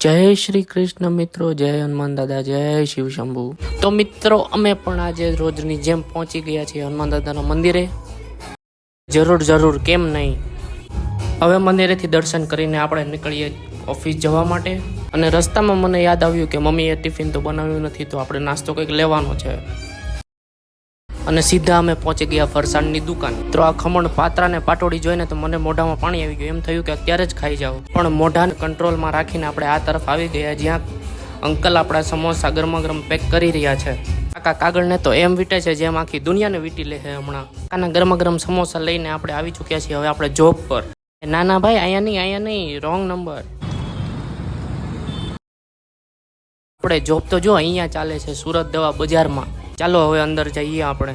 જય શ્રી કૃષ્ણ મિત્રો, જય હનુમાન દાદા, જય શિવ શંભુ. તો મિત્રો, અમે પણ આજે રોજની જેમ પહોંચી ગયા છીએ હનુમાન દાદાના મંદિરે. જરૂર જરૂર, કેમ નહીં? હવે મંદિરેથી દર્શન કરીને આપણે નીકળીએ ઓફિસ જવા માટે. અને રસ્તામાં મને યાદ આવ્યું કે મમ્મીએ ટિફિન તો બનાવ્યું નથી, તો આપણે નાસ્તો કંઈક લેવાનો છે. અને સીધા અમે પહોંચી ગયા ફરસાણની દુકાન. તો આ ખમણ પાત્રા ને પાટોડી જોઈને તો મને મોઢામાં પાણી આવી ગયું. એમ થયું કે અત્યારે જ ખાઈ જાવ પણ મોઢાને કંટ્રોલમાં રાખીને આપણે આ તરફ આવી ગયા જ્યાં અંકલ આપણા સમોસા ગરમા ગરમ પેક કરી રહ્યા છે. કાકા કાગળને તો એમ વીટે છે જેમ આખી દુનિયાને વીટી લે છે હમણાં. કાકાના ગરમા ગરમ સમોસા લઈને આપણે આવી ચૂક્યા છીએ હવે આપણે જોબ પર. ના ના ભાઈ, અહીંયા નહીં અહીંયા નહીં રોંગ નંબર આપણે જોબ તો જો અહીંયા ચાલે છે, સુરત દવા બજારમાં. ચાલો હવે અંદર જઈએ આપણે.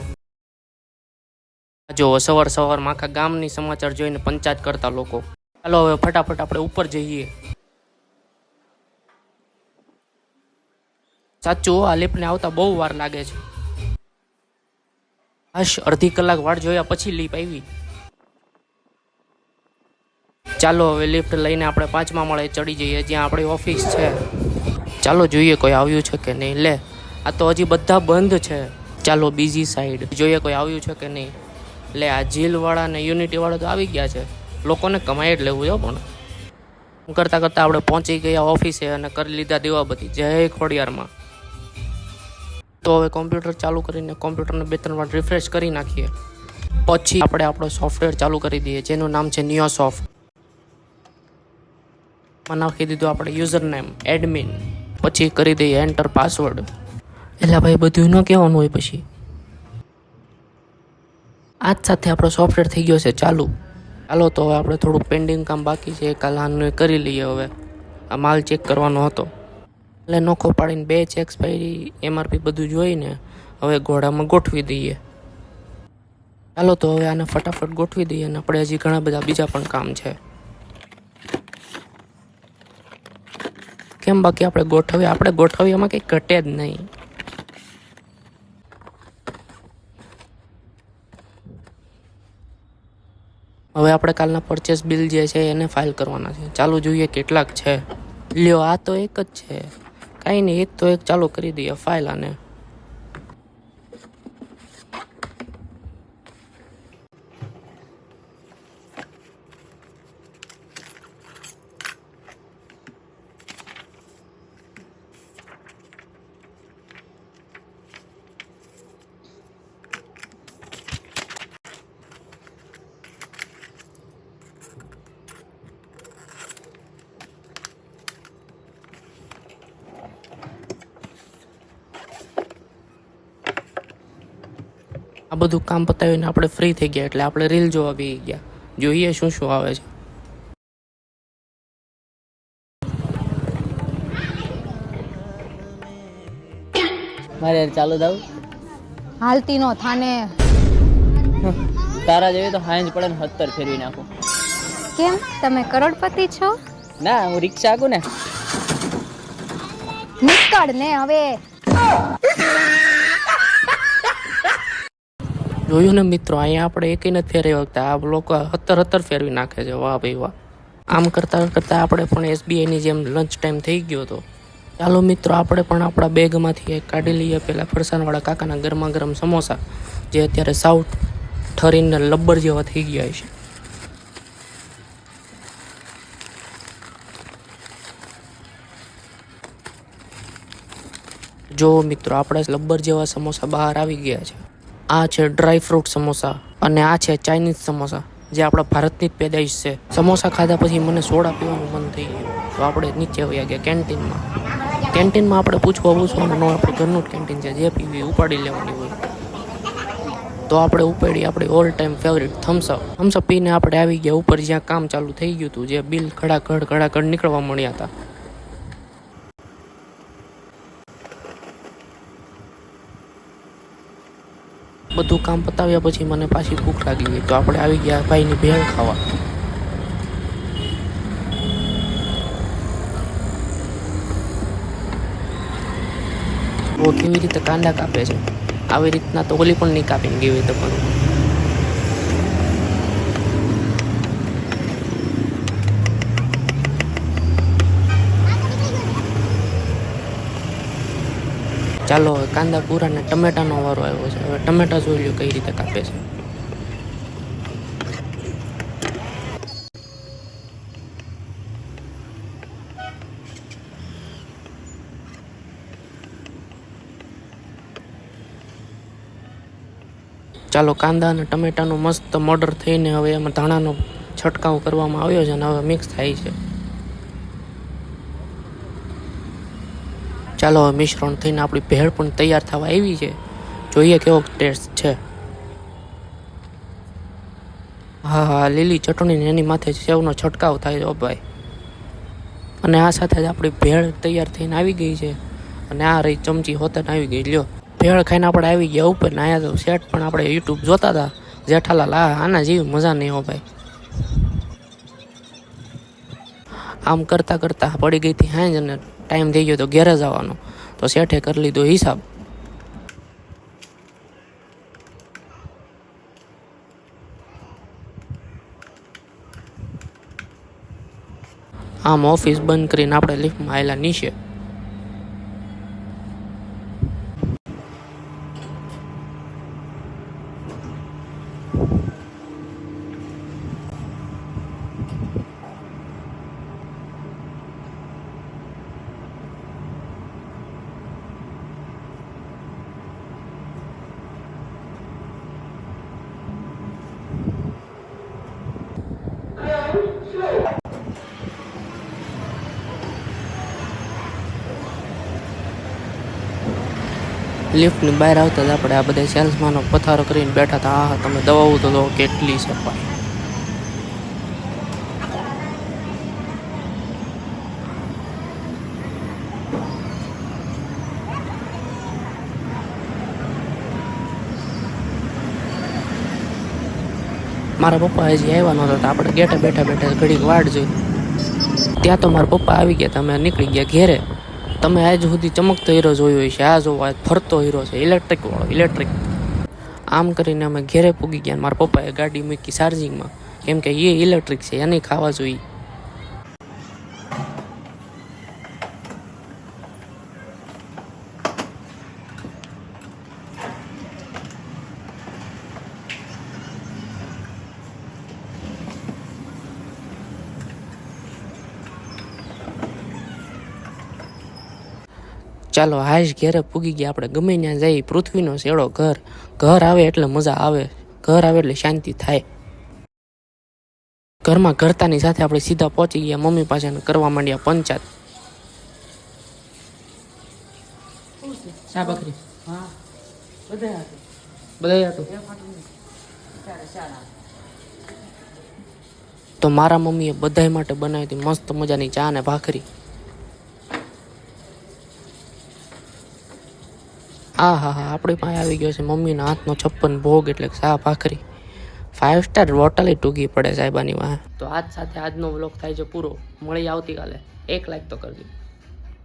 જો સવાર સવારમાં આખા ગામની સમાચાર જોઈને પંચાયત કરતા લોકો. ચાલો હવે ફટાફટ આપણે ઉપર જઈએ. સાચું, આ લિફ્ટને આવતા બહુ વાર લાગે છે. હશ, અડધી કલાક વાટ જોયા પછી લીપ આવી. ચાલો હવે લિફ્ટ લઈને આપણે પાંચમા માળે ચડી જઈએ, જ્યાં આપણી ઓફિસ છે. ચાલો જોઈએ કોઈ આવ્યું છે કે નહીં. લે. આ તો હજી બધા બંધ છે. ચાલો, બીજી સાઈડ જોઈએ કોઈ આવ્યું છે કે નહીં. એટલે આ ઝીલવાળા ને યુનિટીવાળા તો આવી ગયા છે. લોકોને કમાઈ જ લેવું જો પણ. કરતાં કરતાં આપણે પહોંચી ગયા ઓફિસે અને કરી લીધા દેવા બધી જય ખોડિયારમાં. તો હવે કોમ્પ્યુટર ચાલુ કરીને કોમ્પ્યુટરને બે ત્રણ વાર રિફ્રેશ કરી નાખીએ. પછી આપણે આપણો સોફ્ટવેર ચાલુ કરી દઈએ, જેનું નામ છે નિયો સોફ્ટમાં નાખી દીધું આપણે યુઝર નેમ એડમિન પછી કરી દઈએ એન્ટર પાસવર્ડ એટલે ભાઈ બધું ન કહેવાનું હોય પછી. આજ સાથે આપણો સોફ્ટવેર થઈ ગયો છે ચાલુ. ચાલો તો હવે આપણે થોડું પેન્ડિંગ કામ બાકી છે, કાલ આનું કરી લઈએ હવે. આ માલ ચેક કરવાનો હતો. એટલે નોખો પાડીને બે ચેક્સ પાડી એમઆરપી બધું જોઈને હવે ઘોડામાં ગોઠવી દઈએ. ચાલો તો હવે આને ફટાફટ ગોઠવી દઈએ અને આપણે હજી ઘણા બધા બીજા પણ કામ છે. કેમ બાકી આપણે ગોઠવીએ? આપણે ગોઠવીએ એમાં કંઈ ઘટે જ નહીં. હવે આપણે કાલના પરચેસ બિલ જે છે એને ફાઇલ કરવાના છે. ચાલો જોઈએ કેટલાક છે. લ્યો, આ તો એક જ છે. કાંઈ નહીં, એક તો એક ચાલુ કરી દઈએ ફાઇલ આને. આ બધું કામ પતાવીને આપણે ફ્રી થઈ ગયા એટલે આપણે રીલ જોવા બી ગયા. જોઈએ શું શું આવે છે. મારે ચાલુ દાવ હાલતી નો થાને. તારા જેવી તો હાંજ પડે ને હત્તર ફેરવી નાખું. કેમ? તમે કરોડપતિ છો? ના હું રિક્ષા આગું ને. નીકળ ને હવે. જોયું ને મિત્રો, અહીંયા આપણે એકેય નથી ફેરવી શકતા આ લોકો હતર હતર ફેરવી નાખે છે, વાહ ભાઈ વાહ. આમ કરતાં કરતાં આપણે પણ એસબીઆઈની જેમ લંચ ટાઈમ થઈ ગયો હતો ચાલો મિત્રો, આપણે પણ આપણા બેગમાંથી એક કાઢી લઈએ. પહેલાં ફરસાણવાળા કાકાના ગરમા ગરમ સમોસા, જે અત્યારે સાઉથ ઠરીને લબ્બર જેવા થઈ ગયા છે. જો મિત્રો, આપણે લબ્બર જેવા સમોસા બહાર આવી ગયા છે. આ છે ડ્રાય ફ્રૂટ સમોસા અને આ છે ચાઇનીઝ સમોસા, જે આપણા ભારતની જ પેદાઈશ છે. સમોસા ખાધા પછી મને સોડા પીવાનું મન થઈ ગયું. તો આપણે નીચે વયા ગયા કેન્ટીનમાં. કેન્ટીનમાં આપણે પૂછવા પૂછવાનું આપણે ઘરનું જ કેન્ટીન છે. જે પીવી ઉપાડી લેવાની હોય. તો આપણે ઉપાડી આપણી all time favourite Thums Up Thums Up પીને આપણે આવી ગયા ઉપર જ્યાં કામ ચાલુ થઈ ગયું હતું, જે બિલ ખડાખડ ખડાખડ નીકળવા મળ્યા હતા. બધું કામ પતાવ્યા પછી મને પાછી ભૂખ લાગી ગઈ. તો આપણે આવી ગયા ભાઈની ભેળ ખાવા. કેવી રીતે કાંદા કાપે છે? આવી રીતના તો ઓલી પણ નહીં કાપીને કેવી રીતે પણ ચાલો હવે કાંદા, પૂરા ને ટમેટાનો વારો આવ્યો છે. હવે ટમેટા જોઈ લો કઈ રીતે કાપે છે. ચાલો કાંદા અને ટમેટાનો મસ્ત મોડર થઈને હવે એમાં ધાણાનો છંટકાવ કરવામાં આવ્યો છે અને હવે મિક્સ થાય છે. ચાલો હવે મિશ્રણ થઈને આપણી ભેળ પણ તૈયાર થવા આવી છે. જોઈએ કેવો ટેસ્ટ છે. હા હા, લીલી ચટણીને એની માથે સેવનો છંટકાવ થાય છે ભાઈ. અને આ સાથે જ આપણી ભેળ તૈયાર થઈને આવી ગઈ છે. અને આ રહી ચમચી હોતન આવી ગઈ. લ્યો. ભેળ ખાઈને આપણે આવી ગયા ઉપર ને અહીંયા તો સેટ પણ આપણે યુટ્યુબ જોતા હતા. જેઠાલાલ, આ આના જેવી મજા નહીં હો ભાઈ. આમ કરતાં કરતાં પડી ગઈ હતી હાંજ અને ટાઈમ થઈ ગયો તો ઘેરે જવાનો તો શેઠે કરી લીધો હિસાબ. આમ ઓફિસ બંધ કરીને આપણે લિફ્ટમાં આવેલા નીચે. લિફ્ટની બહાર આવતા જ આપણે આ બધા સેલ્સમાનો પથારો કરીને બેઠા હતા. આ તમે દવાઓ તો દો કેટલી છે ભાઈ મારા પપ્પા હજી આવ્યા નહોતા તો આપણે ગેટે બેઠા બેઠા ઘડીક વાટ જોઈ. ત્યાં તો મારા પપ્પા આવી ગયા તમે નીકળી ગયા ઘેરે. તમે આજ સુધી ચમકતો હીરો જોયો છે આ જોવા ફરતો હીરો છે ઇલેક્ટ્રિક વાળો ઇલેક્ટ્રિક આમ કરીને અમે ઘેરે પૂગી ગયા મારા પપ્પાએ ગાડી મૂકી ચાર્જિંગમાં કેમ કે એ ઇલેક્ટ્રિક છે, એને ખાવા જોઈએ. ચાલો હાશ ઘેરે પૂગી ગયા આપણે. ગમે ત્યાં જઈએ પૃથ્વીનો શેડો ઘર. ઘર આવે એટલે મજા આવે. ઘર આવે એટલે શાંતિ થાય. ઘરમાં ઘરતાની સાથે આપણે સીધા પહોંચી ગયા. મમ્મી પાસે કરવા માંડ્યા પંચાયત. તો મારા મમ્મીએ બધા માટે બનાવી હતી મસ્ત મજાની ચા ને ભાખરી. આ હા હા આપણી પાસે આવી ગયો છે મમ્મીના હાથનો છપ્પન ભોગ એટલે શાહ ભાખરી ફાઇવ સ્ટાર હોટલે ટૂંકી પડે સાહેબાની વાહ. તો આજ સાથે આજનો વ્લોગ થાય છે પૂરો. મળી આવતીકાલે એક લાઈક તો કરજો.